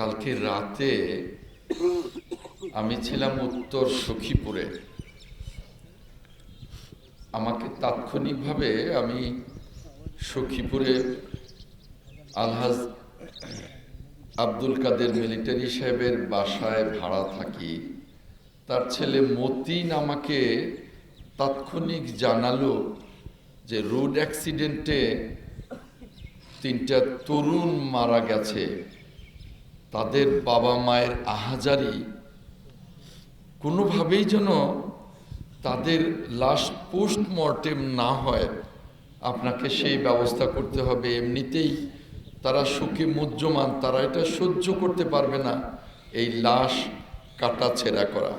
কালকে রাতে আমি ছিলাম উত্তর সখীপুরে। আমাকে তাৎক্ষণিকভাবে আমি সখীপুরে আলহাজ আব্দুল কাদের মিলিটারি সাহেবের বাসায় ভাড়া থাকি। তার ছেলে মতিন আমাকে তাৎক্ষণিক জানালো যে রোড অ্যাক্সিডেন্টে তিনটা তরুণ মারা গেছে। তাদের বাবা মায়ের আহাজারি কোনোভাবেই যেন তাদের লাশ পোস্টমর্টেম না হয়। আপনাকে সেই ব্যবস্থা করতে হবে। এমনিতেই তারা সুখে মুজ্জমান, তারা এটা সহ্য করতে পারবে না, এই লাশ কাটা ছেঁড়া করা।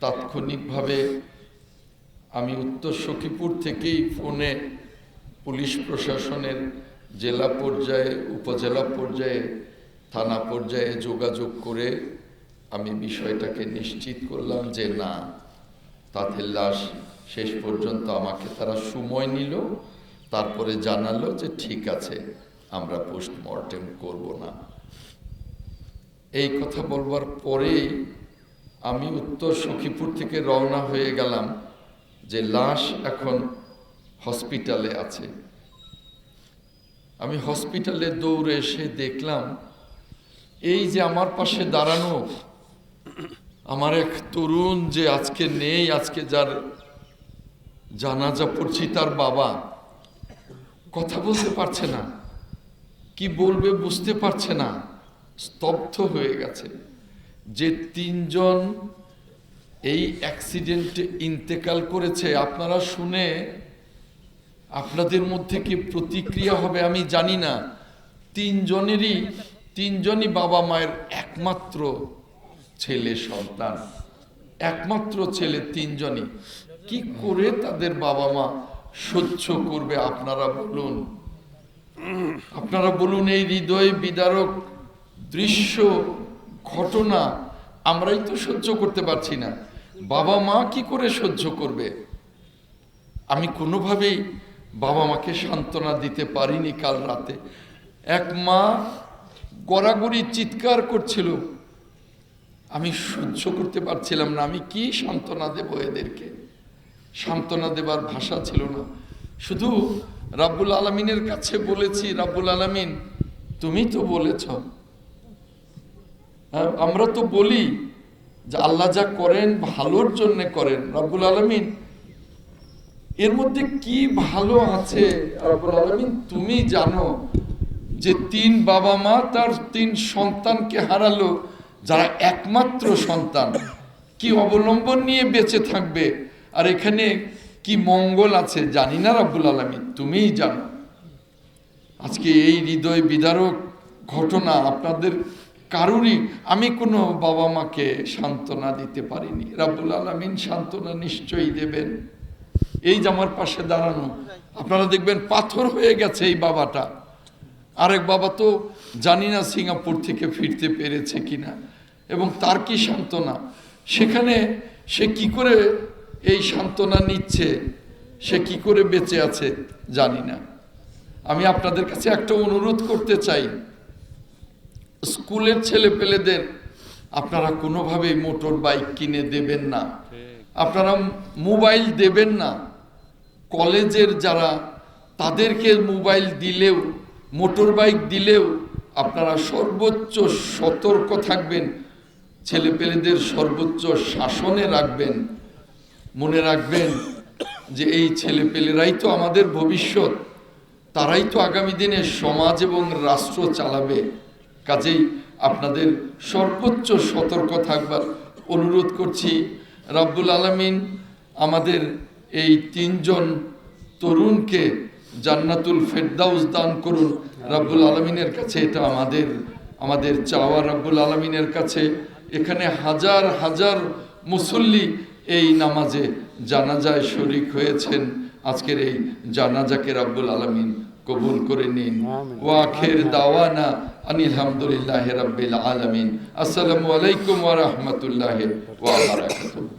তাৎক্ষণিকভাবে আমি উত্তর সখীপুর থেকেই ফোনে পুলিশ প্রশাসনের জেলা পর্যায়ে, উপজেলা পর্যায়ে থানা পর্যায়ে যোগাযোগ করে আমি বিষয়টাকে নিশ্চিত করলাম যে না তাদের লাশ শেষ পর্যন্ত আমাকে তারা সময় নিল, তারপরে জানালো যে ঠিক আছে, আমরা পোস্টমর্টেম করব না। এই কথা বলবার পরেই আমি উত্তর সখীপুর থেকে রওনা হয়ে গেলাম যে লাশ এখন হসপিটালে আছে। আমি হসপিটালে দৌড়ে এসে দেখলাম এই যে আমার পাশে দাঁড়ানো, আমার এক তরুণ যে আজকে নেই, আজকে যার জানাজা পড়ছি তার বাবা, কথা বলতে পারছে না, কি বলবে বুঝতে পারছে না, স্তব্ধ হয়ে গেছে যে তিনজন এই অ্যাক্সিডেন্টে ইন্তেকাল করেছে। আপনারা শুনে আপনাদের মধ্যে কি প্রতিক্রিয়া হবে আমি জানি না। তিনজনেরই তিনজনই বাবা মায়ের একমাত্র ছেলে, সন্তান। একমাত্র ছেলে, তিনজনই। কি করে তাদের বাবা মা সহ্য করবে? আপনারা বলুন। আপনারা বলুন, এই হৃদয় বিদারক দৃশ্য, ঘটনা আমরাই তো সহ্য করতে পারছি না। বাবা মা কি করে সহ্য করবে? আমি কোনোভাবেই বাবা মাকে সান্ত্বনা দিতে পারিনি কাল রাতে। এক মা গড়াগড়ি চিৎকার করছিল। আমি সহ্য করতে পারছিলাম না আমি কি সান্ত্বনা দেব এদেরকে? সান্ত্বনা দেবার ভাষা ছিল না। শুধু রাব্বুল আলমিনের কাছে বলেছি রাব্বুল আলমিন তুমি তো বলেছ। হ্যাঁ, আমরা তো বলি যে আল্লাহ যা করেন ভালোর জন্য করেন। রাব্বুল আলমিন এর মধ্যে কি ভালো আছে? রাব্বুল আলমিন তুমি জানো যে তিন বাবা মা তার তিন সন্তানকে হারালো, যারা একমাত্র সন্তান, কি অবলম্বন নিয়ে বেঁচে থাকবে? আর এখানে কি মঙ্গল আছে জানি না রাব্বুল আলমিন, তুমিই জানো। আজকে এই হৃদয় বিদারক ঘটনা আপনাদের কারুরই, আমি কোনো বাবা মাকে সান্ত্বনা দিতে পারিনি। রাব্বুল আলমিন সান্ত্বনা নিশ্চয়ই দেবেন। এই যে আমার পাশে দাঁড়ানো, আপনারা দেখবেন পাথর হয়ে গেছে এই বাবাটা। আরেক বাবা তো জানি না সিঙ্গাপুর থেকে ফিরতে পেরেছে কিনা, এবং তার কি সান্ত্বনা? সেখানে সে কি করে এই সান্ত্বনা নিচ্ছে? সে কি করে বেঁচে আছে? জানি না। আমি আপনাদের কাছে একটা অনুরোধ করতে চাই। স্কুলের ছেলে পেলেদের আপনারা কোনোভাবেই মোটর বাইক কিনে দেবেন না। আপনারা মোবাইল দেবেন না। কলেজের যারা, তাদেরকে মোবাইল দিলেও মোটর বাইক দিলেও আপনারা সর্বোচ্চ সতর্ক থাকবেন ছেলে পেলেদের সর্বোচ্চ শাসনে রাখবেন। মনে রাখবেন যে এই ছেলে পেলেরাই তো আমাদের ভবিষ্যৎ, তারাই তো আগামী দিনে সমাজ এবং রাষ্ট্র চালাবে। কাজেই আপনাদের সর্বোচ্চ সতর্ক থাকবার অনুরোধ করছি, রাব্বুল আলমিন আমাদের এই তিনজন তরুণকে জান্নাতুল ফেরদাউস দান করুন। রাব্বুল আলমিনের কাছে এটা আমাদের আমাদের চাওয়া রাব্বুল আলমিনের কাছে। এখানে হাজার হাজার মুসল্লি এই নামাজে জানাজায় শরিক হয়েছেন। আজকের এই জানাজাকে রাব্বুল আলমিন কবুল করে নিন। ওয়াখের দাওয়ানা আনিল হামদুলিল্লাহ রাব্বিল আলামিন। আসসালামু আলাইকুম ওয়া রাহমাতুল্লাহি ওয়া বারাকাতুহু।